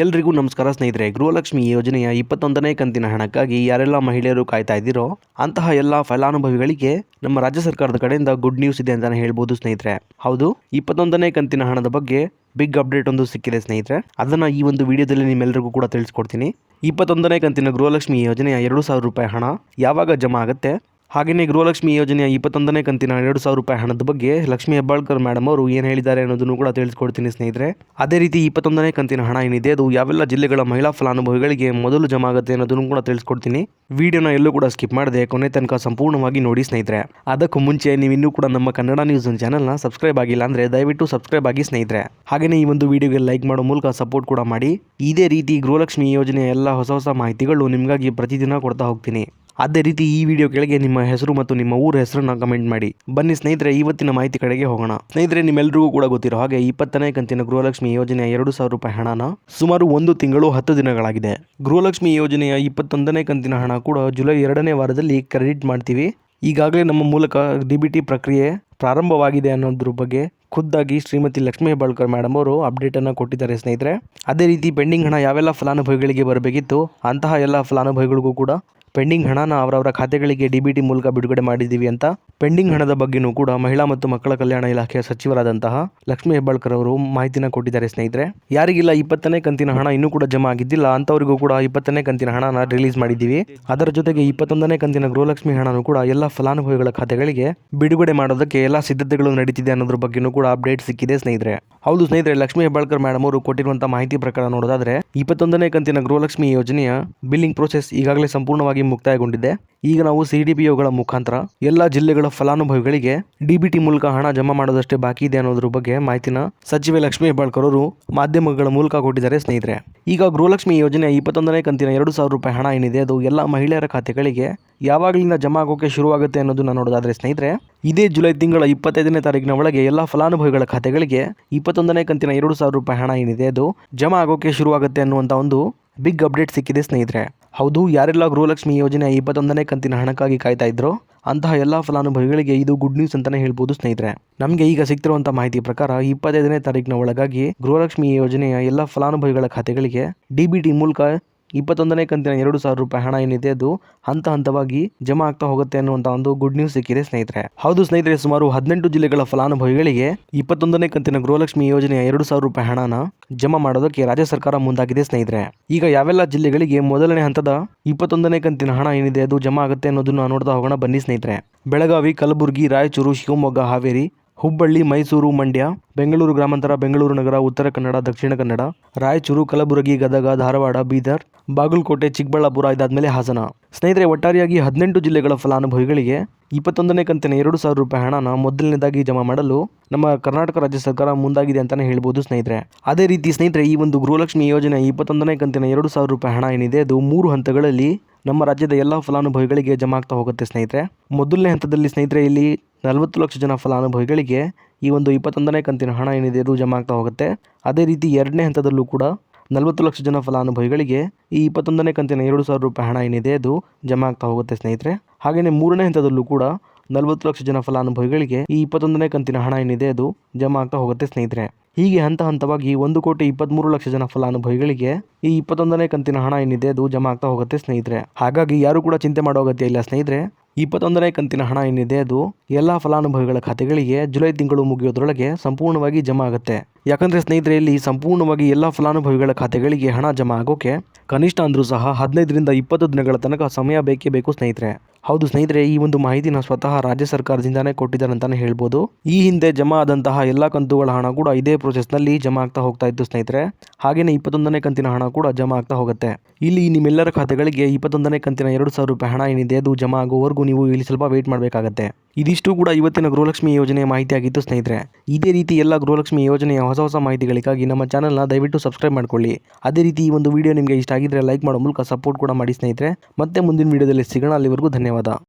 ಎಲ್ರಿಗೂ ನಮಸ್ಕಾರ ಸ್ನೇಹಿತರೆ, ಗೃಹಲಕ್ಷ್ಮಿ ಯೋಜನೆಯ ಇಪ್ಪತ್ತೊಂದನೇ ಕಂತಿನ ಹಣಕ್ಕಾಗಿ ಯಾರೆಲ್ಲ ಮಹಿಳೆಯರು ಕಾಯ್ತಾ ಇದ್ದೀರೋ, ಅಂತಹ ಎಲ್ಲ ಫಲಾನುಭವಿಗಳಿಗೆ ನಮ್ಮ ರಾಜ್ಯ ಸರ್ಕಾರದ ಕಡೆಯಿಂದ ಗುಡ್ ನ್ಯೂಸ್ ಇದೆ ಅಂತಾನೆ ಹೇಳ್ಬೋದು ಸ್ನೇಹಿತರೆ. ಹೌದು, ಇಪ್ಪತ್ತೊಂದನೇ ಕಂತಿನ ಹಣದ ಬಗ್ಗೆ ಬಿಗ್ ಅಪ್ಡೇಟ್ ಒಂದು ಸಿಕ್ಕಿದೆ ಸ್ನೇಹಿತರೆ. ಅದನ್ನು ಈ ಒಂದು ವಿಡಿಯೋದಲ್ಲಿ ನಿಮ್ಮೆಲ್ಲರಿಗೂ ಕೂಡ ತಿಳಿಸ್ಕೊಡ್ತೀನಿ. ಇಪ್ಪತ್ತೊಂದನೇ ಕಂತಿನ ಗೃಹಲಕ್ಷ್ಮಿ ಯೋಜನೆಯ ಎರಡು ಸಾವಿರ ರೂಪಾಯಿ ಹಣ ಯಾವಾಗ ಜಮಾ ಆಗುತ್ತೆ? ಹಾಗೆಯೇ ಗೃಹಲಕ್ಷ್ಮಿ ಯೋಜನೆಯ ಇಪ್ಪತ್ತೊಂದನೇ ಕಂತಿನ ಎರಡು ಸಾವಿರ ರೂಪಾಯಿ ಹಣದ ಬಗ್ಗೆ ಲಕ್ಷ್ಮೀ ಹೆಬ್ಬಾಳ್ಕರ್ ಮೇಡಮ್ ಅವರು ಏನು ಹೇಳಿದ್ದಾರೆ ಅನ್ನೋದನ್ನು ಕೂಡ ತಿಳಿಸ್ಕೊಡ್ತೀನಿ ಸ್ನೇಹಿತರೆ. ಅದೇ ರೀತಿ ಇಪ್ಪತ್ತೊಂದನೇ ಕಂತಿನ ಹಣ ಏನಿದೆ, ಅದು ಯಾವೆಲ್ಲ ಜಿಲ್ಲೆಗಳ ಮಹಿಳಾ ಫಲಾನುಭವಿಗಳಿಗೆ ಮೊದಲು ಜಮಾ ಆಗುತ್ತೆ ಅನ್ನೋದನ್ನು ಕೂಡ ತಿಳಿಸ್ಕೊಡ್ತೀನಿ. ವಿಡಿಯೋನ ಎಲ್ಲೂ ಕೂಡ ಸ್ಕಿಪ್ ಮಾಡದೆ ಕೊನೆ ತನಕ ಸಂಪೂರ್ಣವಾಗಿ ನೋಡಿ ಸ್ನೇಹಿತರೆ. ಅದಕ್ಕೂ ಮುಂಚೆ ನೀವು ಇನ್ನೂ ಕೂಡ ನಮ್ಮ ಕನ್ನಡ ನ್ಯೂಸ್ ಚಾನಲ್ನ ಸಬ್ಸ್ಕ್ರೈಬ್ ಆಗಿಲ್ಲ ಅಂದರೆ ದಯವಿಟ್ಟು ಸಬ್ಸ್ಕ್ರೈಬ್ ಆಗಿ ಸ್ನೇಹಿತರೆ. ಹಾಗೆಯೇ ಈ ಒಂದು ವಿಡಿಯೋಗೆ ಲೈಕ್ ಮಾಡೋ ಮೂಲಕ ಸಪೋರ್ಟ್ ಕೂಡ ಮಾಡಿ. ಇದೇ ರೀತಿ ಗೃಹಲಕ್ಷ್ಮಿ ಯೋಜನೆಯ ಎಲ್ಲ ಹೊಸ ಹೊಸ ಮಾಹಿತಿಗಳು ನಿಮಗಾಗಿ ಪ್ರತಿದಿನ ಕೊಡ್ತಾ ಹೋಗ್ತೀನಿ. ಅದೇ ರೀತಿ ಈ ವಿಡಿಯೋ ಕೆಳಗೆ ನಿಮ್ಮ ಹೆಸರು ಮತ್ತು ನಿಮ್ಮ ಊರ ಹೆಸರನ್ನ ಕಮೆಂಟ್ ಮಾಡಿ. ಬನ್ನಿ ಸ್ನೇಹಿತರೆ ಇವತ್ತಿನ ಮಾಹಿತಿ ಕಡೆಗೆ ಹೋಗೋಣ. ಸ್ನೇಹಿತರೆ ನಿಮ್ಮೆಲ್ಲರಿಗೂ ಕೂಡ ಗೊತ್ತಿರೋ ಹಾಗೆ ಇಪ್ಪತ್ತನೇ ಕಂತಿನ ಗೃಹಲಕ್ಷ್ಮಿ ಯೋಜನೆಯ ಎರಡು ಸಾವಿರ ರೂಪಾಯಿ ಹಣನ ಸುಮಾರು ಒಂದು ತಿಂಗಳು ಹತ್ತು ದಿನಗಳಾಗಿದೆ. ಗೃಹಲಕ್ಷ್ಮಿ ಯೋಜನೆಯ ಇಪ್ಪತ್ತೊಂದನೇ ಕಂತಿನ ಹಣ ಕೂಡ ಜುಲೈ ಎರಡನೇ ವಾರದಲ್ಲಿ ಕ್ರೆಡಿಟ್ ಮಾಡ್ತೀವಿ. ಈಗಾಗಲೇ ನಮ್ಮ ಮೂಲಕ ಡಿ ಬಿ ಟಿ ಪ್ರಕ್ರಿಯೆ ಪ್ರಾರಂಭವಾಗಿದೆ ಅನ್ನೋದ್ರ ಬಗ್ಗೆ ಖುದ್ದಾಗಿ ಶ್ರೀಮತಿ ಲಕ್ಷ್ಮೀ ಹೆಬ್ಬಾಳ್ಕರ್ ಮೇಡಮ್ ಅವರು ಅಪ್ಡೇಟನ್ನು ಕೊಟ್ಟಿದ್ದಾರೆ ಸ್ನೇಹಿತರೆ. ಅದೇ ರೀತಿ ಪೆಂಡಿಂಗ್ ಹಣ ಯಾವೆಲ್ಲ ಫಲಾನುಭವಿಗಳಿಗೆ ಬರಬೇಕಿತ್ತು, ಅಂತಹ ಎಲ್ಲ ಫಲಾನುಭವಿಗಳಿಗೂ ಕೂಡ ಪೆಂಡಿಂಗ್ ಹಣನ ಅವರವರ ಖಾತೆಗಳಿಗೆ ಡಿಬಿಟಿ ಮೂಲಕ ಬಿಡುಗಡೆ ಮಾಡಿದ್ದೀವಿ ಅಂತ. ಪೆಂಡಿಂಗ್ ಹಣದ ಬಗ್ಗೆನೂ ಕೂಡ ಮಹಿಳಾ ಮತ್ತು ಮಕ್ಕಳ ಕಲ್ಯಾಣ ಇಲಾಖೆಯ ಸಚಿವರಾದಂತಹ ಲಕ್ಷ್ಮೀ ಹೆಬ್ಬಾಳ್ಕರ್ ಅವರು ಮಾಹಿತಿನ ಕೊಟ್ಟಿದ್ದಾರೆ ಸ್ನೇಹಿತರೆ. ಯಾರಿಗಿಲ್ಲ ಇಪ್ಪತ್ತನೇ ಕಂತಿನ ಹಣ ಇನ್ನೂ ಕೂಡ ಜಮಾ ಆಗಿದ್ದಿಲ್ಲ. ಅಂತವರಿಗೂ ಕೂಡ ಇಪ್ಪತ್ತನೇ ಕಂತಿನ ಹಣನ ರಿಲೀಸ್ ಮಾಡಿದ್ದೀವಿ. ಅದರ ಜೊತೆಗೆ ಇಪ್ಪತ್ತೊಂದನೇ ಕಂತಿನ ಗೃಹಲಕ್ಷ್ಮಿ ಹಣನೂ ಕೂಡ ಎಲ್ಲ ಫಲಾನುಭವಿಗಳ ಖಾತೆಗಳಿಗೆ ಬಿಡುಗಡೆ ಮಾಡೋದಕ್ಕೆ ಎಲ್ಲ ಸಿದ್ಧತೆಗಳು ನಡೀತಿದೆ ಅನ್ನೋದ್ರ ಬಗ್ಗೆನೂ ಕೂಡ ಅಪ್ಡೇಟ್ ಸಿಕ್ಕಿದೆ ಸ್ನೇಹಿತರೆ. ಹೌದು ಸ್ನೇಹಿತರೆ, ಲಕ್ಷ್ಮೀ ಹೆಬ್ಬಾಳ್ಕರ್ ಮೇಡಮ್ ಅವರು ಕೊಟ್ಟಿರುವಂತಹ ಮಾಹಿತಿ ಪ್ರಕಾರ ನೋಡೋದಾದ್ರೆ ಇಪ್ಪತ್ತೊಂದನೇ ಕಂತಿನ ಗೃಹಲಕ್ಷ್ಮಿ ಯೋಜನೆಯ ಬಿಲ್ಲಿಂಗ್ ಪ್ರೋಸೆಸ್ ಈಗಾಗಲೇ ಸಂಪೂರ್ಣವಾಗಿ ಮುಕ್ತಾಯಗೊಂಡಿದೆ. ಈಗ ನಾವು ಸಿ ಡಿ ಪಿ ಒಗಳ ಮುಖಾಂತರ ಎಲ್ಲ ಜಿಲ್ಲೆಗಳ ಫಲಾನುಭವಿಗಳಿಗೆ ಡಿ ಬಿ ಟಿ ಮೂಲಕ ಹಣ ಜಮಾ ಮಾಡೋದಷ್ಟೇ ಬಾಕಿ ಇದೆ ಅನ್ನೋದ್ರ ಬಗ್ಗೆ ಮಾಹಿತಿನ ಸಚಿವೆ ಲಕ್ಷ್ಮೀ ಹೆಬ್ಬಾಳ್ಕರ್ ಅವರು ಮಾಧ್ಯಮಗಳ ಮೂಲಕ ಕೊಟ್ಟಿದ್ದಾರೆ ಸ್ನೇಹಿತರೆ. ಈಗ ಗೃಹಲಕ್ಷ್ಮಿ ಯೋಜನೆ ಇಪ್ಪತ್ತೊಂದನೇ ಕಂತಿನ ಎರಡು ಸಾವಿರ ರೂಪಾಯಿ ಹಣ ಏನಿದೆ, ಅದು ಎಲ್ಲ ಮಹಿಳೆಯರ ಖಾತೆಗಳಿಗೆ ಯಾವಾಗಲಿಂದ ಜಮಾ ಆಗೋಕೆ ಶುರುವಾಗುತ್ತೆ ಅನ್ನೋದನ್ನ ನೋಡೋದಾದ್ರೆ ಸ್ನೇಹಿತರೆ ಇದೇ ಜುಲೈ ತಿಂಗಳ ಇಪ್ಪತ್ತೈದನೇ ತಾರೀಕಿನ ಒಳಗೆ ಎಲ್ಲ ಫಲಾನುಭವಿಗಳ ಖಾತೆಗಳಿಗೆ ಇಪ್ಪತ್ತೊಂದನೇ ಕಂತಿನ ಎರಡು ಸಾವಿರ ರೂಪಾಯಿ ಹಣ ಏನಿದೆ ಅದು ಜಮಾ ಆಗೋಕೆ ಶುರುವಾಗುತ್ತೆ ಅನ್ನುವಂಥ ಒಂದು ಬಿಗ್ ಅಪ್ಡೇಟ್ ಸಿಕ್ಕಿದೆ ಸ್ನೇಹಿತರೆ. ಹೌದು, ಯಾರೆಲ್ಲ ಗೃಹಲಕ್ಷ್ಮಿ ಯೋಜನೆ ಇಪ್ಪತ್ತೊಂದನೇ ಕಂತಿನ ಹಣಕ್ಕಾಗಿ ಕಾಯ್ತಾ ಇದ್ರು ಅಂತಹ ಎಲ್ಲ ಫಲಾನುಭವಿಗಳಿಗೆ ಇದು ಗುಡ್ ನ್ಯೂಸ್ ಅಂತಾನೆ ಹೇಳ್ಬೋದು ಸ್ನೇಹಿತರೆ. ನಮಗೆ ಈಗ ಸಿಗ್ತಿರುವಂಥ ಮಾಹಿತಿ ಪ್ರಕಾರ ಇಪ್ಪತ್ತೈದನೇ ತಾರೀಕಿನ ಒಳಗಾಗಿ ಗೃಹಲಕ್ಷ್ಮಿ ಯೋಜನೆಯ ಎಲ್ಲ ಫಲಾನುಭವಿಗಳ ಖಾತೆಗಳಿಗೆ ಡಿ ಬಿ ಟಿ ಮೂಲಕ ಇಪ್ಪತ್ತೊಂದನೇ ಕಂತಿನ ಎರಡು ಸಾವಿರ ರೂಪಾಯಿ ಹಣ ಏನಿದೆ, ಅದು ಹಂತ ಹಂತವಾಗಿ ಜಮಾ ಆಗ್ತಾ ಹೋಗುತ್ತೆ ಅನ್ನುವಂಥ ಒಂದು ಗುಡ್ ನ್ಯೂಸ್ ಸಿಕ್ಕಿದೆ ಸ್ನೇಹಿತರೆ. ಹೌದು ಸ್ನೇಹಿತರೆ, ಸುಮಾರು ಹದಿನೆಂಟು ಜಿಲ್ಲೆಗಳ ಫಲಾನುಭವಿಗಳಿಗೆ ಇಪ್ಪತ್ತೊಂದನೇ ಕಂತಿನ ಗೃಹಲಕ್ಷ್ಮಿ ಯೋಜನೆಯ ಎರಡು ಸಾವಿರ ರೂಪಾಯಿ ಹಣನ ಜಮಾ ಮಾಡೋದಕ್ಕೆ ರಾಜ್ಯ ಸರ್ಕಾರ ಮುಂದಾಗಿದೆ ಸ್ನೇಹಿತರೆ. ಈಗ ಯಾವೆಲ್ಲ ಜಿಲ್ಲೆಗಳಿಗೆ ಮೊದಲನೇ ಹಂತದ ಇಪ್ಪತ್ತೊಂದನೇ ಕಂತಿನ ಹಣ ಏನಿದೆ, ಅದು ಜಮಾ ಆಗುತ್ತೆ ಅನ್ನೋದನ್ನು ನೋಡ್ತಾ ಹೋಗೋಣ. ಬನ್ನಿ ಸ್ನೇಹಿತರೆ. ಬೆಳಗಾವಿ, ಕಲಬುರಗಿ, ರಾಯಚೂರು, ಶಿವಮೊಗ್ಗ, ಹಾವೇರಿ, ಹುಬ್ಬಳ್ಳಿ, ಮೈಸೂರು, ಮಂಡ್ಯ, ಬೆಂಗಳೂರು ಗ್ರಾಮಾಂತರ, ಬೆಂಗಳೂರು ನಗರ, ಉತ್ತರ ಕನ್ನಡ, ದಕ್ಷಿಣ ಕನ್ನಡ, ರಾಯಚೂರು, ಕಲಬುರಗಿ, ಗದಗ, ಧಾರವಾಡ, ಬೀದರ್ ಬಾಗಲಕೋಟೆ, ಚಿಕ್ಕಬಳ್ಳಾಪುರ ಇದಾದ್ಮೇಲೆ ಹಾಸನ. ಸ್ನೇಹಿತರೆ, ಒಟ್ಟಾರೆಯಾಗಿ ಹದಿನೆಂಟು ಜಿಲ್ಲೆಗಳ ಫಲಾನುಭವಿಗಳಿಗೆ ಇಪ್ಪತ್ತೊಂದನೇ ಕಂತಿನ ಎರಡು ಸಾವಿರ ರೂಪಾಯಿ ಹಣನ ಮೊದಲನೇದಾಗಿ ಜಮಾ ಮಾಡಲು ನಮ್ಮ ಕರ್ನಾಟಕ ರಾಜ್ಯ ಸರ್ಕಾರ ಮುಂದಾಗಿದೆ ಅಂತಲೇ ಹೇಳ್ಬೋದು ಸ್ನೇಹಿತರೆ. ಅದೇ ರೀತಿ ಸ್ನೇಹಿತರೆ, ಈ ಒಂದು ಗೃಹಲಕ್ಷ್ಮಿ ಯೋಜನೆ ಇಪ್ಪತ್ತೊಂದನೇ ಕಂತಿನ ಎರಡು ಸಾವಿರ ರೂಪಾಯಿ ಹಣ ಏನಿದೆ, ಅದು ಮೂರು ಹಂತಗಳಲ್ಲಿ ನಮ್ಮ ರಾಜ್ಯದ ಎಲ್ಲ ಫಲಾನುಭವಿಗಳಿಗೆ ಜಮಾ ಆಗ್ತಾ ಹೋಗುತ್ತೆ ಸ್ನೇಹಿತರೆ. ಮೊದಲನೇ ಹಂತದಲ್ಲಿ ಸ್ನೇಹಿತರೆ, ಇಲ್ಲಿ ನಲವತ್ತು ಲಕ್ಷ ಜನ ಫಲಾನುಭವಿಗಳಿಗೆ ಈ ಒಂದು ಇಪ್ಪತ್ತೊಂದನೇ ಕಂತಿನ ಹಣ ಏನಿದೆ, ಅದು ಜಮಾ ಆಗ್ತಾ ಹೋಗುತ್ತೆ. ಅದೇ ರೀತಿ ಎರಡನೇ ಹಂತದಲ್ಲೂ ಕೂಡ ನಲವತ್ತು ಲಕ್ಷ ಜನ ಫಲಾನುಭವಿಗಳಿಗೆ ಈ ಇಪ್ಪತ್ತೊಂದನೇ ಕಂತಿನ ಎರಡು ಸಾವಿರ ರೂಪಾಯಿ ಹಣ ಏನಿದೆ, ಅದು ಜಮಾ ಆಗ್ತಾ ಹೋಗುತ್ತೆ ಸ್ನೇಹಿತರೆ. ಹಾಗೆಯೇ ಮೂರನೇ ಹಂತದಲ್ಲೂ ಕೂಡ ನಲವತ್ತು ಲಕ್ಷ ಜನ ಫಲಾನುಭವಿಗಳಿಗೆ ಈ ಇಪ್ಪತ್ತೊಂದನೇ ಕಂತಿನ ಹಣ ಏನಿದೆ, ಅದು ಜಮಾ ಆಗ್ತಾ ಹೋಗುತ್ತೆ ಸ್ನೇಹಿತರೆ. ಹೀಗೆ ಹಂತ ಹಂತವಾಗಿ ಒಂದು ಕೋಟಿ ಇಪ್ಪತ್ತ್ಮೂರು ಲಕ್ಷ ಜನ ಫಲಾನುಭವಿಗಳಿಗೆ ಈ ಇಪ್ಪತ್ತೊಂದನೇ ಕಂತಿನ ಹಣ ಏನಿದೆ, ಅದು ಜಮಾ ಆಗ್ತಾ ಹೋಗುತ್ತೆ ಸ್ನೇಹಿತರೆ. ಹಾಗಾಗಿ ಯಾರು ಕೂಡ ಚಿಂತೆ ಮಾಡೋ ಅಗತ್ಯ ಇಲ್ಲ ಸ್ನೇಹಿತರೆ. ಇಪ್ಪತ್ತೊಂದನೇ ಕಂತಿನ ಹಣ ಏನಿದೆ ಅದು ಎಲ್ಲ ಫಲಾನುಭವಿಗಳ ಖಾತೆಗಳಿಗೆ ಜುಲೈ ತಿಂಗಳು ಮುಗಿಯೋದ್ರೊಳಗೆ ಸಂಪೂರ್ಣವಾಗಿ ಜಮಾ ಆಗುತ್ತೆ. ಯಾಕಂದರೆ ಸ್ನೇಹಿತರೆ ಇಲ್ಲಿ ಸಂಪೂರ್ಣವಾಗಿ ಎಲ್ಲ ಫಲಾನುಭವಿಗಳ ಖಾತೆಗಳಿಗೆ ಹಣ ಜಮಾ ಆಗೋಕೆ ಕನಿಷ್ಠ ಅಂದರೂ ಸಹ ಹದಿನೈದರಿಂದ ಇಪ್ಪತ್ತು ದಿನಗಳ ತನಕ ಸಮಯ ಬೇಕೇ ಬೇಕು ಸ್ನೇಹಿತರೆ. ಹೌದು ಸ್ನೇಹಿತರೆ, ಈ ಒಂದು ಮಾಹಿತಿನ ಸ್ವತಃ ರಾಜ್ಯ ಸರ್ಕಾರದಿಂದಾನೇ ಕೊಟ್ಟಿದ್ದಾರೆ ಅಂತಾನೆ ಹೇಳ್ಬೋದು. ಈ ಹಿಂದೆ ಜಮಾ ಆದಂತಹ ಎಲ್ಲ ಕಂತುಗಳ ಹಣ ಕೂಡ ಇದೇ ಪ್ರೋಸೆಸ್ನಲ್ಲಿ ಜಮಾ ಆಗ್ತಾ ಹೋಗ್ತಾ ಇತ್ತು ಸ್ನೇಹಿತರೆ. ಹಾಗೆಯೇ ಇಪ್ಪತ್ತೊಂದನೇ ಕಂತಿನ ಹಣ ಕೂಡ ಜಮಾ ಆಗ್ತಾ ಹೋಗುತ್ತೆ. ಇಲ್ಲಿ ನಿಮ್ಮೆಲ್ಲರ ಖಾತೆಗಳಿಗೆ ಇಪ್ಪತ್ತೊಂದನೇ ಕಂತಿನ ಎರಡು ಸಾವಿರ ರೂಪಾಯಿ ಹಣ ಏನಿದೆ, ಅದು ಜಮಾ ಆಗುವವರೆಗೂ ನೀವು ಇಲ್ಲಿ ಸ್ವಲ್ಪ ವೇಟ್ ಮಾಡಬೇಕಾಗತ್ತೆ. ಇದಿಷ್ಟು ಕೂಡ ಇವತ್ತಿನ ಗೃಹಲಕ್ಷ್ಮಿ ಯೋಜನೆಯ ಮಾಹಿತಿಯಾಗಿತ್ತು ಸ್ನೇಹಿತರೆ. ಇದೇ ರೀತಿ ಎಲ್ಲ ಗೃಹಲಕ್ಷ್ಮಿ ಯೋಜನೆಯ ಹೊಸ ಹೊಸ ಮಾಹಿತಿಗಳಿಗಾಗಿ ನಮ್ಮ ಚಾನಲ್ನ ದಯವಿಟ್ಟು ಸಬ್ಸ್ಕ್ರೈಬ್ ಮಾಡ್ಕೊಳ್ಳಿ. ಅದೇ ರೀತಿ ಈ ಒಂದು ವಿಡಿಯೋ ನಿಮಗೆ ಇಷ್ಟ ಆಗಿದ್ರೆ ಲೈಕ್ ಮಾಡೋ ಮೂಲಕ ಸಪೋರ್ಟ್ ಕೂಡ ಮಾಡಿ ಸ್ನೇಹಿತರೆ. ಮತ್ತೆ ಮುಂದಿನ ವಿಡಿಯೋದಲ್ಲಿ ಸಿಗೋಣ. ಅಲ್ಲಿವರೆಗೂ ಧನ್ಯವಾದ.